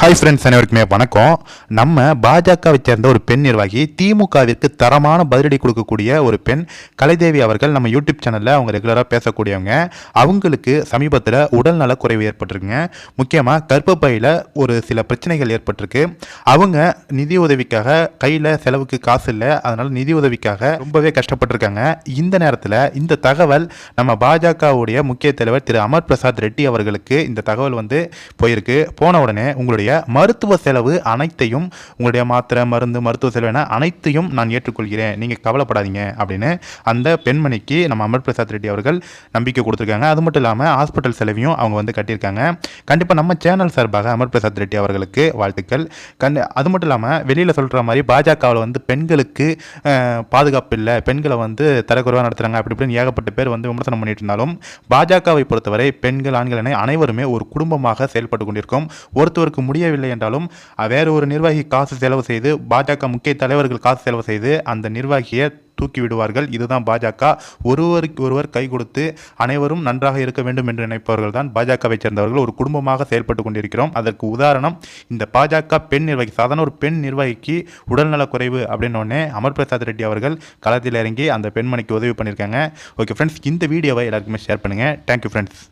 Hi friends அனைவருக்குமே வணக்கம். நம்ம பாஜகவை சேர்ந்த ஒரு பெண் நிர்வாகி திமுகவிற்கு தரமான பதிலடி கொடுக்கக்கூடிய ஒரு பெண் கலைதேவி அவர்கள் நம்ம யூடியூப் சேனலில் அவங்க ரெகுலராக பேசக்கூடியவங்க. அவங்களுக்கு சமீபத்தில் உடல்நல குறைவு ஏற்பட்டிருக்குங்க. முக்கியமாக கர்ப்பப்பையில் ஒரு சில பிரச்சனைகள் ஏற்பட்டிருக்கு. அவங்க நிதி உதவிக்காக கையில் செலவுக்கு காசு இல்லை அதனால் நிதி உதவிக்காக ரொம்பவே கஷ்டப்பட்டிருக்காங்க. இந்த நேரத்தில் இந்த தகவல் நம்ம பாஜகவுடைய முக்கிய தலைவர் திரு அமர் பிரசாத் ரெட்டி அவர்களுக்கு இந்த தகவல் வந்து போயிருக்கு. போன உடனே உங்களுடைய மருத்துவ செலவு அனைத்தையும் உங்களுடைய மாத்திரை மருந்து மருத்துவ செலவு என அனைத்தையும் நான் ஏற்றுக்கொள்கிறேன். நீங்கள் கவலைப்படாதீங்க அப்படின்னு அந்த பெண்மணிக்கு நம்ம அமர் பிரசாத் ரெட்டி அவர்கள் நம்பிக்கை கொடுத்துருக்காங்க. அது மட்டும் இல்லாமல் ஹாஸ்பிட்டல் செலவையும் அவங்க வந்து கட்டியிருக்காங்க. கண்டிப்பாக நம்ம சேனல் சார்பாக அமர் பிரசாத் ரெட்டி அவர்களுக்கு வாழ்த்துக்கள். கண் அது மட்டும் இல்லாமல் வெளியில் சொல்கிற மாதிரி பாஜகவில் வந்து பெண்களுக்கு பாதுகாப்பு இல்லை. பெண்களை வந்து தரக்குறைவாக நடத்துகிறாங்க அப்படி இப்படின்னு ஏகப்பட்ட பேர் வந்து விமர்சனம் பண்ணிட்டு இருந்தாலும் பாஜகவை பொறுத்தவரை பெண்கள் ஆண்கள் என அனைவருமே ஒரு குடும்பமாக செயல்பட்டு கொண்டிருக்கும். ஒருத்தருக்கு முடியவில்லை என்றாலும் வேறு ஒரு நிர்வாகி காசு செலவு செய்து பாஜக முக்கிய தலைவர்கள் காசு செலவு செய்து அந்த நிர்வாகியை தூக்கி விடுவார்கள். இதுதான் பாஜக. ஒருவருக்கு ஒருவர் கை கொடுத்து அனைவரும் நன்றாக இருக்க வேண்டும் என்று நினைப்பவர்கள் தான் பாஜகவை சேர்ந்தவர்கள். ஒரு குடும்பமாக செயல்பட்டு கொண்டிருக்கிறோம். அதற்கு உதாரணம் இந்த பாஜக பெண் நிர்வாகி சாதாரண ஒரு பெண் நிர்வாகிக்கு உடல்நலக் குறைவு அப்படின்னு அமர் பிரசாத் ரெட்டி அவர்கள் களத்தில் இறங்கி அந்த பெண்மணிக்கு உதவி பண்ணியிருக்காங்க. ஓகே ஃப்ரெண்ட்ஸ் இந்த வீடியோவை எல்லாருக்குமே ஷேர் பண்ணுங்கள் தேங்க்யூ ஃப்ரெண்ட்ஸ்